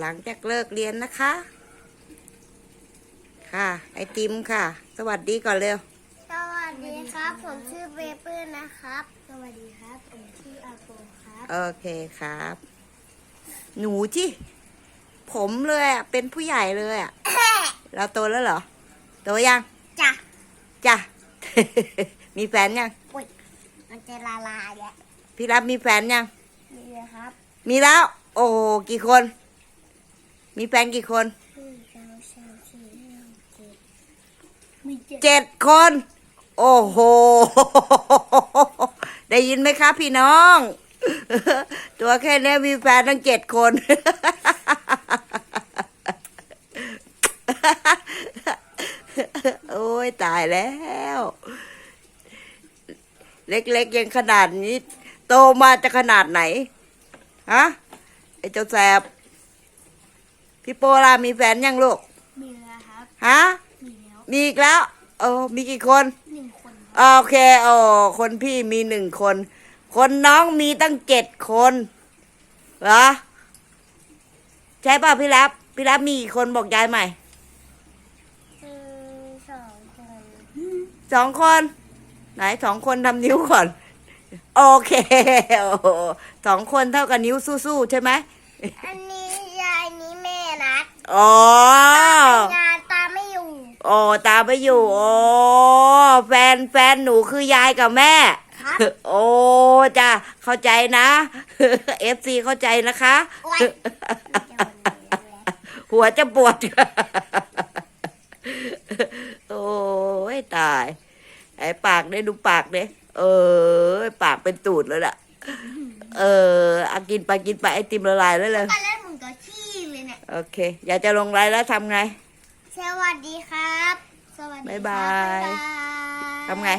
หลังจากเลิกเรียนนะคะ ค่ะ ไอติมค่ะ สวัสดีก่อนเร็ว สวัสดีครับ ผมชื่อเบเปิ้ลนะครับ สวัสดีครับ ผมชื่ออาโปครับ โอเคครับ หนูจิผมเลยอะ เป็นผู้ใหญ่เลยอะ เราโตแล้วเหรอ โตยัง จ้ะ จ้ะ มีแฟนยังปุ๋ยมันจะละลายแล้วพี่รับมีแฟนยัง นี่นะครับ มีแล้ว โอ้กี่คน มีแฟนกี่คนหนึ่งสองสามสี่ห้าเจ็ดมีเจ็ดเจ็ดคน โอ้โห ได้ยินไหมครับพี่น้อง ตัวแค่เนี้ยมีแฟนตั้งเจ็ดคน โอ้ยตายแล้ว เล็กๆยังขนาดนี้ โตมาจะขนาดไหน ฮะ ไอ้เจ้าแสบ พี่โปลามีแฟนยังลูก มีแล้วครับ ฮะ มีแล้ว มีอีกแล้วโอ้มีกี่คนหนึ่งคนโอเคโอ้คนพี่มีหนึ่งคน คนน้องมีตั้งเจ็ดคนเหรอ ใช่ป่ะพี่รับพี่รับมีกี่คนบอกยายใหม่หนึ่งสองคนสองคน ไหนสองคนทำนิ้วก่อน โอเคโอ้โหสองคนเท่ากับนิ้วสู้ๆใช่ไหมอันนี้ยายนี้แม่นัด อ๋อ งานตาไม่อยู่โอ้ตามไปอยู่โอ้แฟนแฟนหนูคือยายกับแม่ ครับ โอ้จ้ะเข้าใจนะเอฟซีเข้าใจนะคะ โอ๊ยหัวจะปวด โอ้ยตาย ไอ้ปากเนี่ยดูปากเนี่ยเออ ปากเป็นตูดเลยล่ะ เออเอากินไปกินไปไอติมละลายแล้วเลยตอนแรกมึงก็ขี้เลยเนี่ย โอเค อยากจะลงไลน์แล้วทำไง สวัสดีครับ สวัสดีครับบ๊ายบายบ๊ายบายทำไง